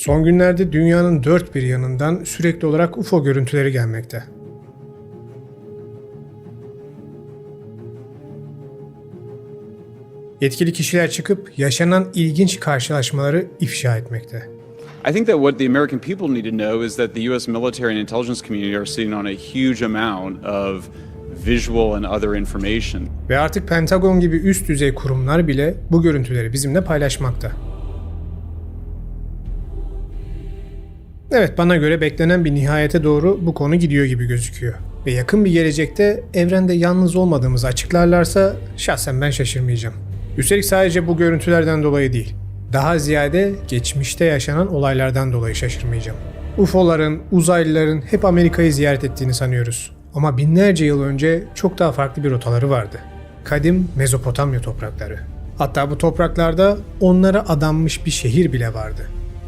Son günlerde dünyanın dört bir yanından sürekli olarak UFO görüntüleri gelmekte. Yetkili kişiler çıkıp yaşanan ilginç karşılaşmaları ifşa etmekte. I think that what the American people need to know is that the U.S. military and intelligence community are sitting on a huge amount of visual and other information. Ve artık Pentagon gibi üst düzey kurumlar bile bu görüntüleri bizimle paylaşmakta. Evet bana göre beklenen bir nihayete doğru bu konu gidiyor gibi gözüküyor. Ve yakın bir gelecekte evrende yalnız olmadığımızı açıklarlarsa şahsen ben şaşırmayacağım. Üstelik sadece bu görüntülerden dolayı değil. Daha ziyade geçmişte yaşanan olaylardan dolayı şaşırmayacağım. UFO'ların, uzaylıların hep Amerika'yı ziyaret ettiğini sanıyoruz. Ama binlerce yıl önce çok daha farklı bir rotaları vardı. Kadim Mezopotamya toprakları. Hatta bu topraklarda onlara adanmış bir şehir bile vardı.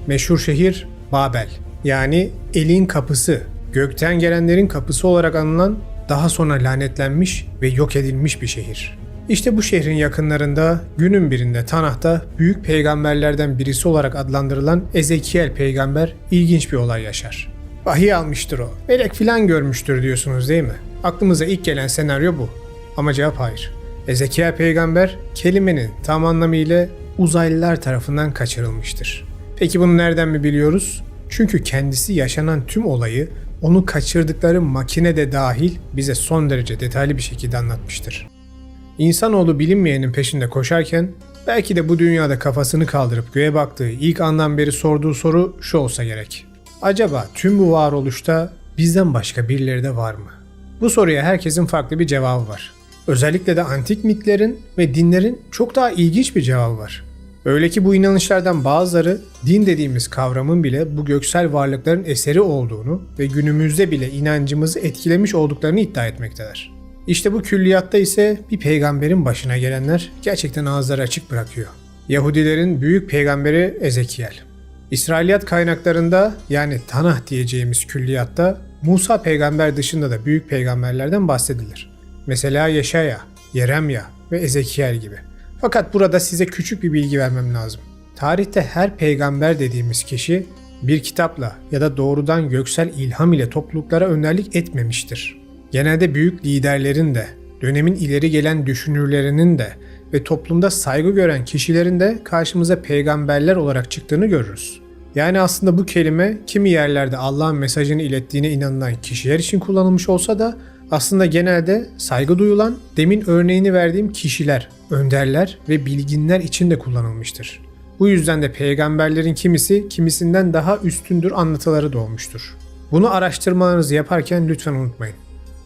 Meşhur şehir Babel. Yani elin kapısı, gökten gelenlerin kapısı olarak anılan daha sonra lanetlenmiş ve yok edilmiş bir şehir. İşte bu şehrin yakınlarında günün birinde Tanah'ta büyük peygamberlerden birisi olarak adlandırılan Ezekiel peygamber ilginç bir olay yaşar. Vahiy almıştır o. Melek filan görmüştür diyorsunuz değil mi? Aklımıza ilk gelen senaryo bu. Ama cevap hayır. Ezekiel peygamber kelimenin tam anlamıyla uzaylılar tarafından kaçırılmıştır. Peki bunu nereden mi biliyoruz? Çünkü kendisi yaşanan tüm olayı onu kaçırdıkları makine de dahil bize son derece detaylı bir şekilde anlatmıştır. İnsanoğlu bilinmeyenin peşinde koşarken belki de bu dünyada kafasını kaldırıp göğe baktığı ilk andan beri sorduğu soru şu olsa gerek. Acaba tüm bu varoluşta bizden başka birileri de var mı? Bu soruya herkesin farklı bir cevabı var. Özellikle de antik mitlerin ve dinlerin çok daha ilginç bir cevabı var. Öyle ki bu inanışlardan bazıları din dediğimiz kavramın bile bu göksel varlıkların eseri olduğunu ve günümüzde bile inancımızı etkilemiş olduklarını iddia etmektedir. İşte bu külliyatta ise bir peygamberin başına gelenler gerçekten ağızları açık bırakıyor. Yahudilerin büyük peygamberi Ezekiel. İsrailiyat kaynaklarında yani Tanah diyeceğimiz külliyatta Musa peygamber dışında da büyük peygamberlerden bahsedilir. Mesela Yeşaya, Yeremya ve Ezekiel gibi. Fakat burada size küçük bir bilgi vermem lazım. Tarihte her peygamber dediğimiz kişi bir kitapla ya da doğrudan göksel ilham ile topluluklara önderlik etmemiştir. Genelde büyük liderlerin de, dönemin ileri gelen düşünürlerinin de ve toplumda saygı gören kişilerin de karşımıza peygamberler olarak çıktığını görürüz. Yani aslında bu kelime kimi yerlerde Allah'ın mesajını ilettiğine inanılan kişiler için kullanılmış olsa da aslında genelde saygı duyulan demin örneğini verdiğim kişiler, önderler ve bilginler için de kullanılmıştır. Bu yüzden de peygamberlerin kimisi kimisinden daha üstündür anlatıları doğmuştur. Bunu araştırmalarınızı yaparken lütfen unutmayın.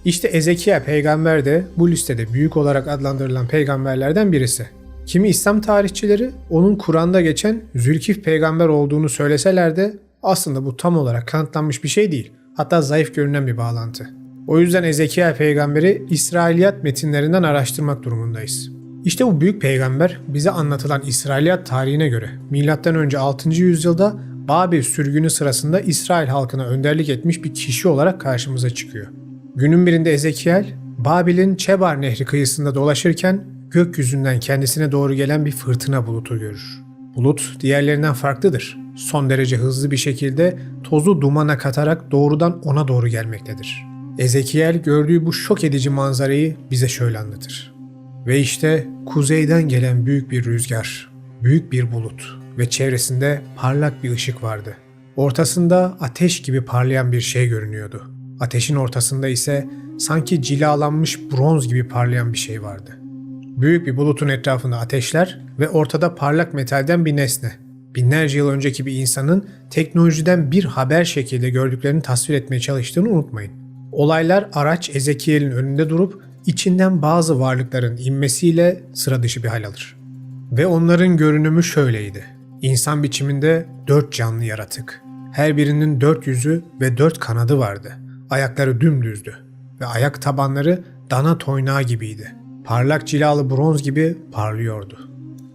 İşte Ezekiel peygamber de bu listede büyük olarak adlandırılan peygamberlerden birisi. Kimi İslam tarihçileri onun Kur'an'da geçen Zülkif peygamber olduğunu söyleseler de aslında bu tam olarak kanıtlanmış bir şey değil. Hatta zayıf görünen bir bağlantı. O yüzden Ezekiel peygamberi İsrailiyat metinlerinden araştırmak durumundayız. İşte bu büyük peygamber bize anlatılan İsrailiyat tarihine göre M.Ö. 6. yüzyılda Babil sürgünü sırasında İsrail halkına önderlik etmiş bir kişi olarak karşımıza çıkıyor. Günün birinde Ezekiel, Babil'in Çebar Nehri kıyısında dolaşırken gökyüzünden kendisine doğru gelen bir fırtına bulutu görür. Bulut diğerlerinden farklıdır. Son derece hızlı bir şekilde tozu dumana katarak doğrudan ona doğru gelmektedir. Ezekiel gördüğü bu şok edici manzarayı bize şöyle anlatır. Ve işte kuzeyden gelen büyük bir rüzgar, büyük bir bulut ve çevresinde parlak bir ışık vardı. Ortasında ateş gibi parlayan bir şey görünüyordu. Ateşin ortasında ise sanki cilalanmış bronz gibi parlayan bir şey vardı. Büyük bir bulutun etrafında ateşler ve ortada parlak metalden bir nesne. Binlerce yıl önceki bir insanın teknolojiden bir haber şekilde gördüklerini tasvir etmeye çalıştığını unutmayın. Olaylar araç Ezekiel'in önünde durup içinden bazı varlıkların inmesiyle sıra dışı bir hal alır. Ve onların görünümü şöyleydi. İnsan biçiminde dört canlı yaratık. Her birinin dört yüzü ve dört kanadı vardı. Ayakları dümdüzdü ve ayak tabanları dana toynağı gibiydi. Parlak cilalı bronz gibi parlıyordu.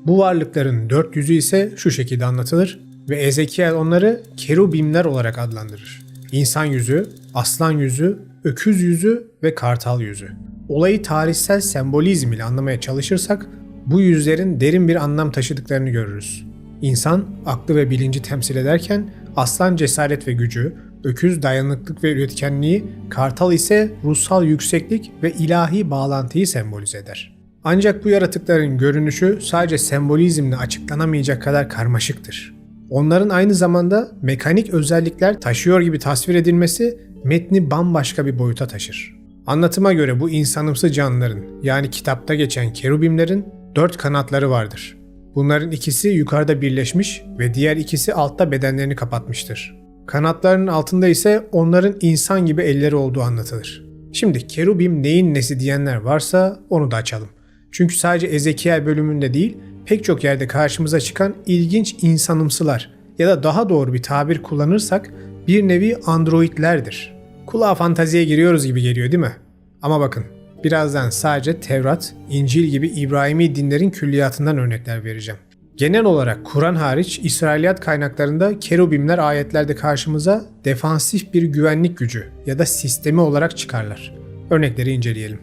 Bu varlıkların dört yüzü ise şu şekilde anlatılır ve Ezekiel onları kerubimler olarak adlandırır. İnsan yüzü, aslan yüzü, öküz yüzü ve kartal yüzü. Olayı tarihsel sembolizm ile anlamaya çalışırsak bu yüzlerin derin bir anlam taşıdıklarını görürüz. İnsan aklı ve bilinci temsil ederken aslan cesaret ve gücü, öküz dayanıklık ve üretkenliği, kartal ise ruhsal yükseklik ve ilahi bağlantıyı sembolize eder. Ancak bu yaratıkların görünüşü sadece sembolizmle açıklanamayacak kadar karmaşıktır. Onların aynı zamanda mekanik özellikler taşıyor gibi tasvir edilmesi metni bambaşka bir boyuta taşır. Anlatıma göre bu insanımsı canlıların yani kitapta geçen kerubimlerin dört kanatları vardır. Bunların ikisi yukarıda birleşmiş ve diğer ikisi altta bedenlerini kapatmıştır. Kanatlarının altında ise onların insan gibi elleri olduğu anlatılır. Şimdi kerubim neyin nesi diyenler varsa onu da açalım. Çünkü sadece Ezekiel bölümünde değil, pek çok yerde karşımıza çıkan ilginç insanımsılar ya da daha doğru bir tabir kullanırsak bir nevi androidlerdir. Kulağa fantaziye giriyoruz gibi geliyor değil mi? Ama bakın, birazdan sadece Tevrat, İncil gibi İbrahimi dinlerin külliyatından örnekler vereceğim. Genel olarak Kur'an hariç İsrailiyat kaynaklarında kerubimler ayetlerde karşımıza defansif bir güvenlik gücü ya da sistemi olarak çıkarlar. Örnekleri inceleyelim.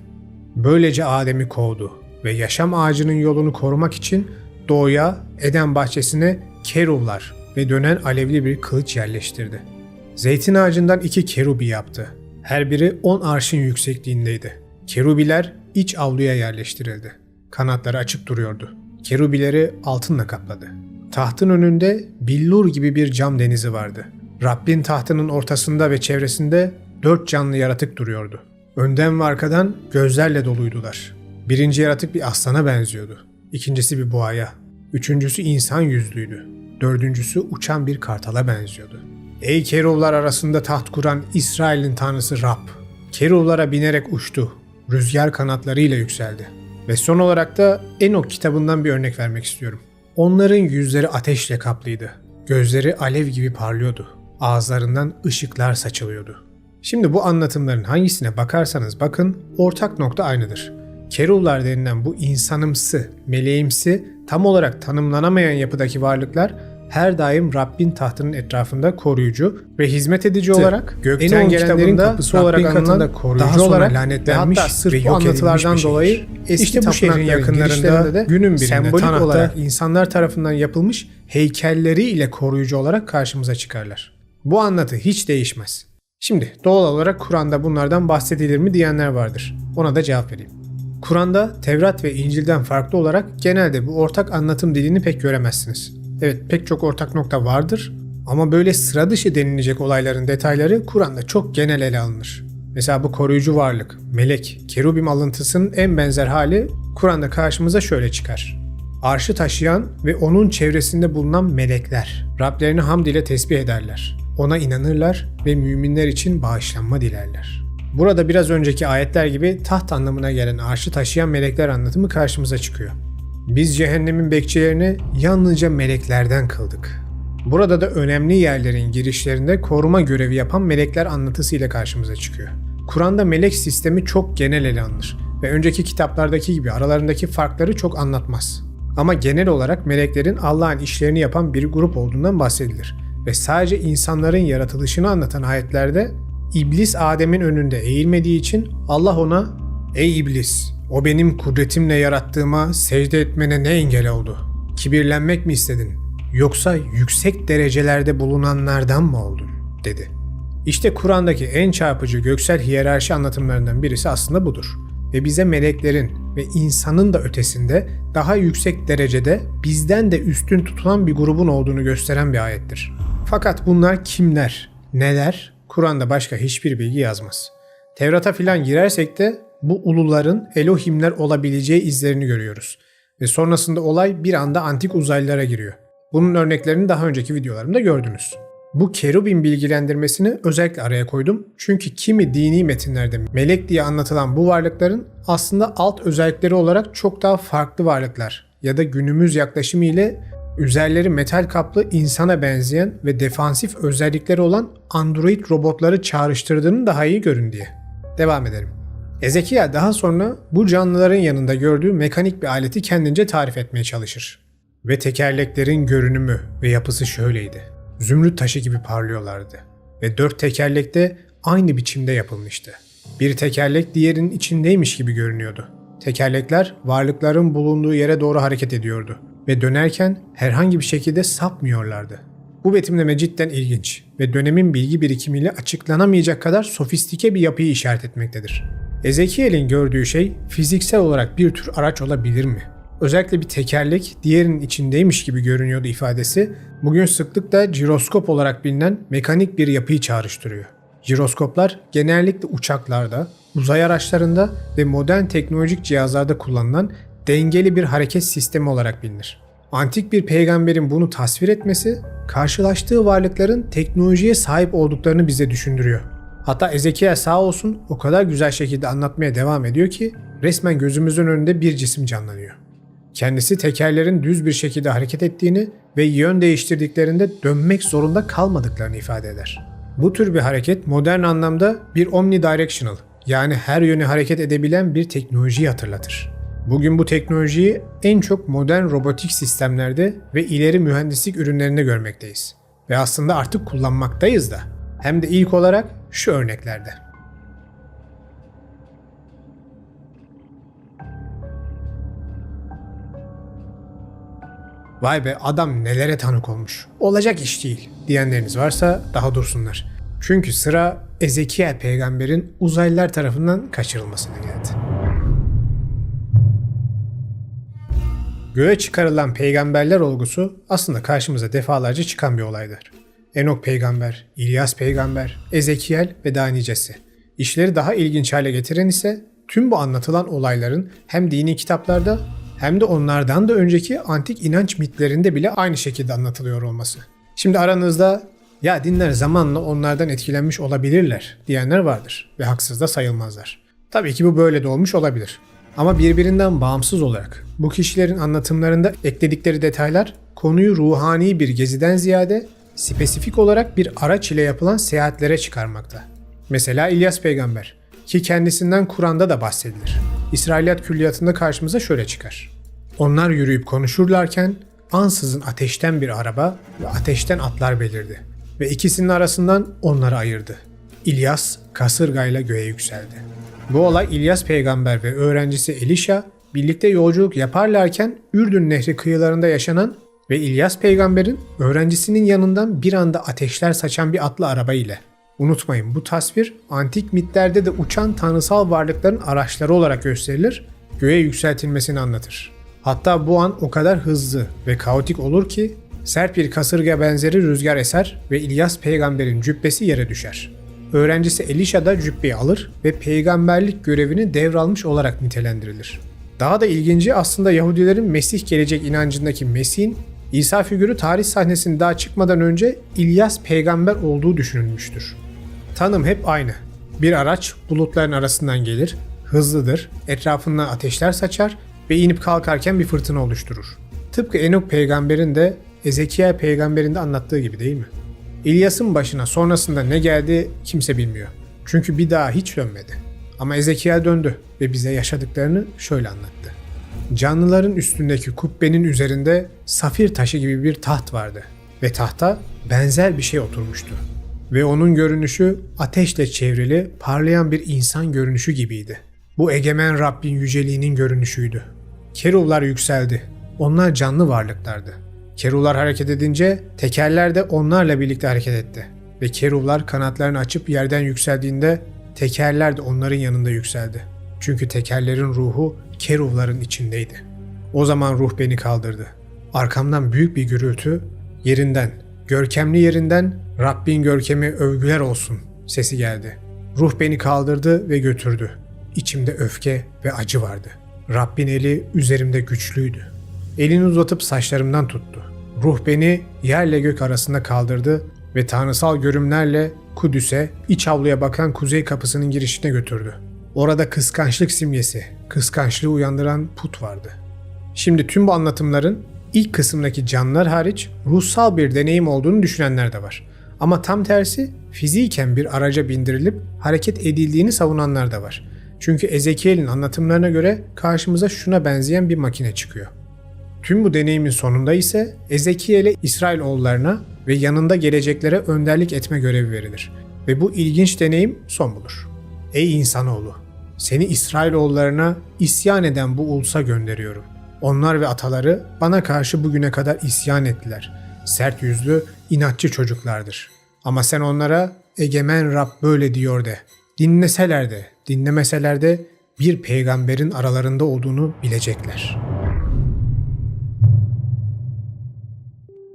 Böylece Adem'i kovdu ve yaşam ağacının yolunu korumak için doğuya, Eden bahçesine keruvlar ve dönen alevli bir kılıç yerleştirdi. Zeytin ağacından iki kerubi yaptı. Her biri 10 arşın yüksekliğindeydi. Kerubiler iç avluya yerleştirildi. Kanatları açık duruyordu. Kerubileri altınla kapladı. Tahtın önünde billur gibi bir cam denizi vardı. Rabbin tahtının ortasında ve çevresinde dört canlı yaratık duruyordu. Önden ve arkadan gözlerle doluydular. Birinci yaratık bir aslana benziyordu. İkincisi bir boğaya. Üçüncüsü insan yüzlüydü. Dördüncüsü uçan bir kartala benziyordu. Ey keruvlar arasında taht kuran İsrail'in tanrısı Rab! Keruvlara binerek uçtu. Rüzgar kanatlarıyla yükseldi. Ve son olarak da Enok kitabından bir örnek vermek istiyorum. Onların yüzleri ateşle kaplıydı. Gözleri alev gibi parlıyordu. Ağızlarından ışıklar saçılıyordu. Şimdi bu anlatımların hangisine bakarsanız bakın ortak nokta aynıdır. Keruvlar denilen bu insanımsı, meleğimsi, tam olarak tanımlanamayan yapıdaki varlıklar her daim Rabbin tahtının etrafında koruyucu ve hizmet edici olarak gökten Enon gelenlerin kapısı olarak anılan koruyucu daha sonra olarak lanetlenmiş ve hatta sırf ve yok anlatılardan bir dolayı eski işte bu şehrin yakınlarında de günün birinde sembolik Tanah'ta olarak insanlar tarafından yapılmış heykelleri ile koruyucu olarak karşımıza çıkarlar. Bu anlatı hiç değişmez. Şimdi doğal olarak Kur'an'da bunlardan bahsedilir mi diyenler vardır. Ona da cevap vereyim. Kur'an'da Tevrat ve İncil'den farklı olarak genelde bu ortak anlatım dilini pek göremezsiniz. Evet pek çok ortak nokta vardır ama böyle sıra dışı denilecek olayların detayları Kur'an'da çok genel ele alınır. Mesela bu koruyucu varlık, melek, kerubim alıntısının en benzer hali Kur'an'da karşımıza şöyle çıkar. Arşı taşıyan ve onun çevresinde bulunan melekler Rablerini hamd ile tesbih ederler. Ona inanırlar ve müminler için bağışlanma dilerler. Burada biraz önceki ayetler gibi taht anlamına gelen arşı taşıyan melekler anlatımı karşımıza çıkıyor. Biz cehennemin bekçilerini yalnızca meleklerden kıldık. Burada da önemli yerlerin girişlerinde koruma görevi yapan melekler anlatısıyla karşımıza çıkıyor. Kur'an'da melek sistemi çok genel ele alınır ve önceki kitaplardaki gibi aralarındaki farkları çok anlatmaz. Ama genel olarak meleklerin Allah'ın işlerini yapan bir grup olduğundan bahsedilir ve sadece insanların yaratılışını anlatan ayetlerde İblis Adem'in önünde eğilmediği için Allah ona "Ey iblis, o benim kudretimle yarattığıma secde etmene ne engel oldu? Kibirlenmek mi istedin? Yoksa yüksek derecelerde bulunanlardan mı oldun?" dedi. İşte Kur'an'daki en çarpıcı göksel hiyerarşi anlatımlarından birisi aslında budur. Ve bize meleklerin ve insanın da ötesinde daha yüksek derecede bizden de üstün tutulan bir grubun olduğunu gösteren bir ayettir. Fakat bunlar kimler, neler? Kur'an'da başka hiçbir bilgi yazmaz. Tevrat'a filan girersek de bu uluların Elohimler olabileceği izlerini görüyoruz. Ve sonrasında olay bir anda antik uzaylılara giriyor. Bunun örneklerini daha önceki videolarımda gördünüz. Bu kerubin bilgilendirmesini özellikle araya koydum. Çünkü kimi dini metinlerde melek diye anlatılan bu varlıkların aslında alt özellikleri olarak çok daha farklı varlıklar ya da günümüz yaklaşımı ile üzerleri metal kaplı insana benzeyen ve defansif özellikleri olan android robotları çağrıştırdığını daha iyi görün diye. Devam edelim. Ezekiel daha sonra bu canlıların yanında gördüğü mekanik bir aleti kendince tarif etmeye çalışır. Ve tekerleklerin görünümü ve yapısı şöyleydi. Zümrüt taşı gibi parlıyorlardı. Ve dört tekerlek de aynı biçimde yapılmıştı. Bir tekerlek diğerinin içindeymiş gibi görünüyordu. Tekerlekler varlıkların bulunduğu yere doğru hareket ediyordu ve dönerken herhangi bir şekilde sapmıyorlardı. Bu betimleme cidden ilginç ve dönemin bilgi birikimiyle açıklanamayacak kadar sofistike bir yapıyı işaret etmektedir. Ezekiel'in gördüğü şey fiziksel olarak bir tür araç olabilir mi? Özellikle bir tekerlek diğerinin içindeymiş gibi görünüyordu ifadesi bugün sıklıkla jiroskop olarak bilinen mekanik bir yapıyı çağrıştırıyor. Jiroskoplar genellikle uçaklarda, uzay araçlarında ve modern teknolojik cihazlarda kullanılan dengeli bir hareket sistemi olarak bilinir. Antik bir peygamberin bunu tasvir etmesi, karşılaştığı varlıkların teknolojiye sahip olduklarını bize düşündürüyor. Hatta Ezekiel sağ olsun o kadar güzel şekilde anlatmaya devam ediyor ki resmen gözümüzün önünde bir cisim canlanıyor. Kendisi tekerlerin düz bir şekilde hareket ettiğini ve yön değiştirdiklerinde dönmek zorunda kalmadıklarını ifade eder. Bu tür bir hareket modern anlamda bir omnidirectional yani her yöne hareket edebilen bir teknolojiyi hatırlatır. Bugün bu teknolojiyi en çok modern robotik sistemlerde ve ileri mühendislik ürünlerinde görmekteyiz. Ve aslında artık kullanmaktayız da. Hem de ilk olarak şu örneklerde. Vay be adam nelere tanık olmuş. Olacak iş değil diyenleriniz varsa daha dursunlar. Çünkü sıra Ezekiel peygamberin uzaylılar tarafından kaçırılmasına geldi. Göğe çıkarılan peygamberler olgusu aslında karşımıza defalarca çıkan bir olaydır. Enok peygamber, İlyas peygamber, Ezekiel ve daha nicesi. İşleri daha ilginç hale getiren ise tüm bu anlatılan olayların hem dini kitaplarda hem de onlardan da önceki antik inanç mitlerinde bile aynı şekilde anlatılıyor olması. Şimdi aranızda ya dinler zamanla onlardan etkilenmiş olabilirler diyenler vardır ve haksız da sayılmazlar. Tabii ki bu böyle de olmuş olabilir. Ama birbirinden bağımsız olarak bu kişilerin anlatımlarında ekledikleri detaylar konuyu ruhani bir geziden ziyade spesifik olarak bir araç ile yapılan seyahatlere çıkarmakta. Mesela İlyas peygamber ki kendisinden Kur'an'da da bahsedilir. İsrailiyat külliyatında karşımıza şöyle çıkar. Onlar yürüyüp konuşurlarken ansızın ateşten bir araba ve ateşten atlar belirdi ve ikisinin arasından onları ayırdı. İlyas kasırgayla göğe yükseldi. Bu olay İlyas peygamber ve öğrencisi Elisha birlikte yolculuk yaparlarken Ürdün Nehri kıyılarında yaşanan ve İlyas peygamberin öğrencisinin yanından bir anda ateşler saçan bir atlı araba ile. Unutmayın bu tasvir antik mitlerde de uçan tanrısal varlıkların araçları olarak gösterilir, göğe yükseltilmesini anlatır. Hatta bu an o kadar hızlı ve kaotik olur ki sert bir kasırga benzeri rüzgar eser ve İlyas peygamberin cübbesi yere düşer. Öğrencisi Elisha da cübbeyi alır ve peygamberlik görevini devralmış olarak nitelendirilir. Daha da ilginci aslında Yahudilerin Mesih gelecek inancındaki Mesih'in İsa figürü tarih sahnesinde daha çıkmadan önce İlyas peygamber olduğu düşünülmüştür. Tanım hep aynı. Bir araç bulutların arasından gelir, hızlıdır, etrafından ateşler saçar ve inip kalkarken bir fırtına oluşturur. Tıpkı Enok peygamberin de Ezekiel peygamberin de anlattığı gibi değil mi? İlyas'ın başına sonrasında ne geldi kimse bilmiyor. Çünkü bir daha hiç dönmedi. Ama Ezekiel döndü ve bize yaşadıklarını şöyle anlattı. Canlıların üstündeki kubbenin üzerinde safir taşı gibi bir taht vardı ve tahta benzer bir şey oturmuştu. Ve onun görünüşü ateşle çevrili parlayan bir insan görünüşü gibiydi. Bu egemen Rabbin yüceliğinin görünüşüydü. Keruvlar yükseldi. Onlar canlı varlıklardı. Keruvlar hareket edince tekerler de onlarla birlikte hareket etti. Ve keruvlar kanatlarını açıp yerden yükseldiğinde tekerler de onların yanında yükseldi. Çünkü tekerlerin ruhu keruvların içindeydi. O zaman ruh beni kaldırdı. Arkamdan büyük bir gürültü, yerinden, görkemli yerinden Rabbin görkemi övgüler olsun sesi geldi. Ruh beni kaldırdı ve götürdü. İçimde öfke ve acı vardı. Rabbin eli üzerimde güçlüydü. Elini uzatıp saçlarımdan tuttu. Ruh beni yerle gök arasında kaldırdı ve tanrısal görümlerle Kudüs'e, iç avluya bakan kuzey kapısının girişine götürdü. Orada kıskançlık simgesi, kıskançlığı uyandıran put vardı. Şimdi tüm bu anlatımların ilk kısımdaki canlılar hariç ruhsal bir deneyim olduğunu düşünenler de var. Ama tam tersi fiziken bir araca bindirilip hareket edildiğini savunanlar da var. Çünkü Ezekiel'in anlatımlarına göre karşımıza şuna benzeyen bir makine çıkıyor. Tüm bu deneyimin sonunda ise Ezekiel'e İsrailoğullarına ve yanında geleceklere önderlik etme görevi verilir. Ve bu ilginç deneyim son bulur. Ey insanoğlu! Seni İsrailoğullarına isyan eden bu ulusa gönderiyorum. Onlar ve ataları bana karşı bugüne kadar isyan ettiler. Sert yüzlü, inatçı çocuklardır. Ama sen onlara egemen Rab böyle diyor de. Dinleseler de, dinlemeseler de bir peygamberin aralarında olduğunu bilecekler.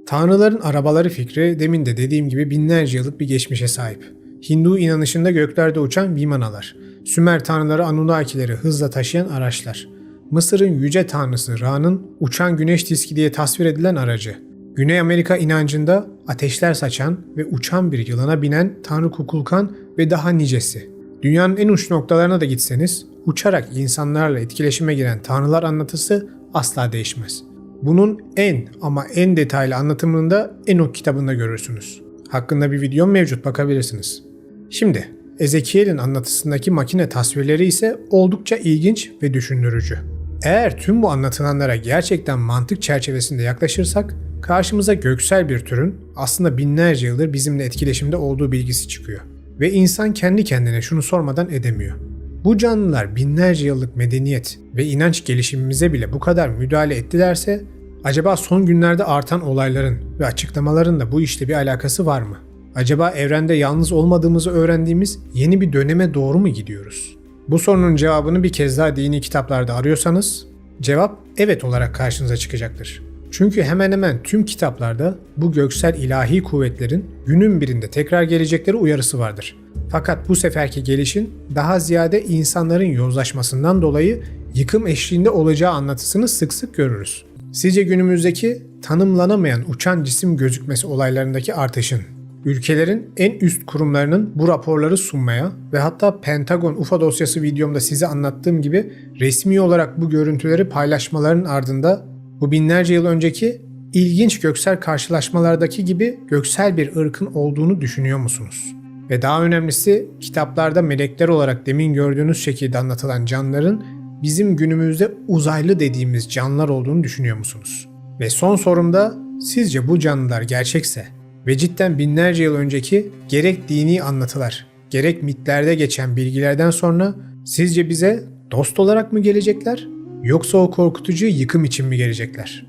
Tanrıların arabaları fikri demin de dediğim gibi binlerce yıllık bir geçmişe sahip. Hindu inanışında göklerde uçan vimanalar, Sümer tanrıları Anunnakileri hızla taşıyan araçlar, Mısır'ın yüce tanrısı Ra'nın uçan güneş diski diye tasvir edilen aracı, Güney Amerika inancında ateşler saçan ve uçan bir yılana binen Tanrı Kukulkan ve daha nicesi. Dünyanın en uç noktalarına da gitseniz uçarak insanlarla etkileşime giren tanrılar anlatısı asla değişmez. Bunun en ama en detaylı anlatımını da Enok kitabında görürsünüz. Hakkında bir videom mevcut bakabilirsiniz. Şimdi Ezekiel'in anlatısındaki makine tasvirleri ise oldukça ilginç ve düşündürücü. Eğer tüm bu anlatılanlara gerçekten mantık çerçevesinde yaklaşırsak karşımıza göksel bir türün aslında binlerce yıldır bizimle etkileşimde olduğu bilgisi çıkıyor. Ve insan kendi kendine şunu sormadan edemiyor. Bu canlılar binlerce yıllık medeniyet ve inanç gelişimimize bile bu kadar müdahale ettilerse acaba son günlerde artan olayların ve açıklamaların da bu işle bir alakası var mı? Acaba evrende yalnız olmadığımızı öğrendiğimiz yeni bir döneme doğru mu gidiyoruz? Bu sorunun cevabını bir kez daha dini kitaplarda arıyorsanız cevap evet olarak karşınıza çıkacaktır. Çünkü hemen hemen tüm kitaplarda bu göksel ilahi kuvvetlerin günün birinde tekrar gelecekleri uyarısı vardır. Fakat bu seferki gelişin daha ziyade insanların yozlaşmasından dolayı yıkım eşliğinde olacağı anlatısını sık sık görürüz. Sizce günümüzdeki tanımlanamayan uçan cisim gözükmesi olaylarındaki artışın ülkelerin en üst kurumlarının bu raporları sunmaya ve hatta Pentagon UFO dosyası videomda size anlattığım gibi resmi olarak bu görüntüleri paylaşmaların ardında bu binlerce yıl önceki ilginç göksel karşılaşmalardaki gibi göksel bir ırkın olduğunu düşünüyor musunuz? Ve daha önemlisi kitaplarda melekler olarak demin gördüğünüz şekilde anlatılan canlıların bizim günümüzde uzaylı dediğimiz canlılar olduğunu düşünüyor musunuz? Ve son sorumda sizce bu canlılar gerçekse ve cidden binlerce yıl önceki gerek dini anlatılar, gerek mitlerde geçen bilgilerden sonra sizce bize dost olarak mı gelecekler yoksa o korkutucu yıkım için mi gelecekler?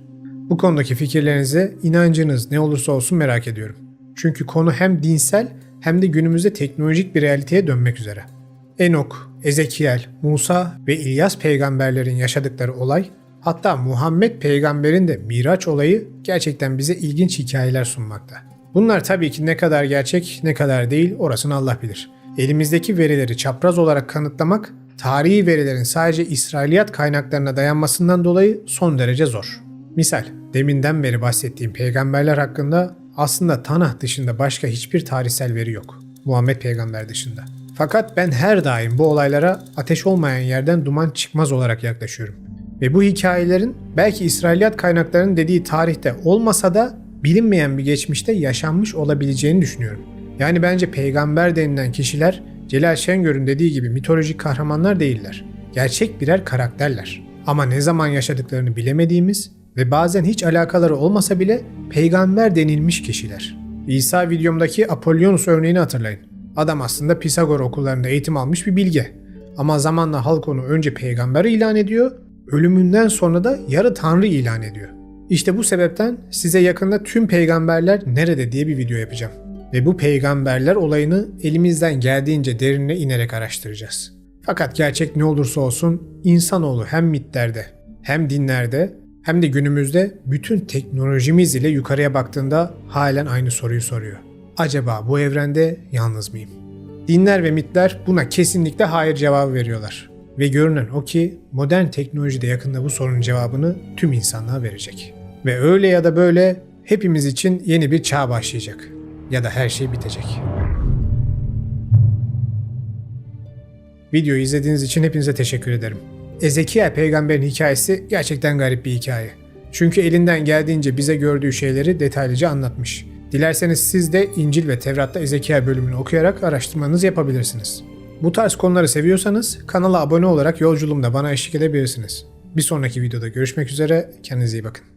Bu konudaki fikirlerinizi, inancınız ne olursa olsun merak ediyorum. Çünkü konu hem dinsel hem de günümüzde teknolojik bir realiteye dönmek üzere. Enok, Ezekiel, Musa ve İlyas peygamberlerin yaşadıkları olay, hatta Muhammed peygamberin de Miraç olayı gerçekten bize ilginç hikayeler sunmakta. Bunlar tabii ki ne kadar gerçek ne kadar değil orasını Allah bilir. Elimizdeki verileri çapraz olarak kanıtlamak, tarihi verilerin sadece İsrailiyat kaynaklarına dayanmasından dolayı son derece zor. Misal, deminden beri bahsettiğim peygamberler hakkında aslında Tanah dışında başka hiçbir tarihsel veri yok. Muhammed peygamber dışında. Fakat ben her daim bu olaylara ateş olmayan yerden duman çıkmaz olarak yaklaşıyorum. Ve bu hikayelerin belki İsrailiyat kaynaklarının dediği tarihte olmasa da bilinmeyen bir geçmişte yaşanmış olabileceğini düşünüyorum. Yani bence peygamber denilen kişiler Celal Şengör'ün dediği gibi mitolojik kahramanlar değiller. Gerçek birer karakterler. Ama ne zaman yaşadıklarını bilemediğimiz ve bazen hiç alakaları olmasa bile peygamber denilmiş kişiler. İsa videomdaki Apollonius örneğini hatırlayın. Adam aslında Pisagor okullarında eğitim almış bir bilge. Ama zamanla halk onu önce peygamber ilan ediyor, ölümünden sonra da yarı tanrı ilan ediyor. İşte bu sebepten size yakında tüm peygamberler nerede diye bir video yapacağım. Ve bu peygamberler olayını elimizden geldiğince derinine inerek araştıracağız. Fakat gerçek ne olursa olsun insanoğlu hem mitlerde hem dinlerde hem de günümüzde bütün teknolojimiz ile yukarıya baktığında halen aynı soruyu soruyor. Acaba bu evrende yalnız mıyım? Dinler ve mitler buna kesinlikle hayır cevabı veriyorlar. Ve görünen o ki modern teknoloji de yakında bu sorunun cevabını tüm insanlığa verecek. Ve öyle ya da böyle hepimiz için yeni bir çağ başlayacak. Ya da her şey bitecek. Videoyu izlediğiniz için hepinize teşekkür ederim. Ezekiel peygamberin hikayesi gerçekten garip bir hikaye. Çünkü elinden geldiğince bize gördüğü şeyleri detaylıca anlatmış. Dilerseniz siz de İncil ve Tevrat'ta Ezekiel bölümünü okuyarak araştırmanızı yapabilirsiniz. Bu tarz konuları seviyorsanız kanala abone olarak yolculuğumda bana eşlik edebilirsiniz. Bir sonraki videoda görüşmek üzere, kendinize iyi bakın.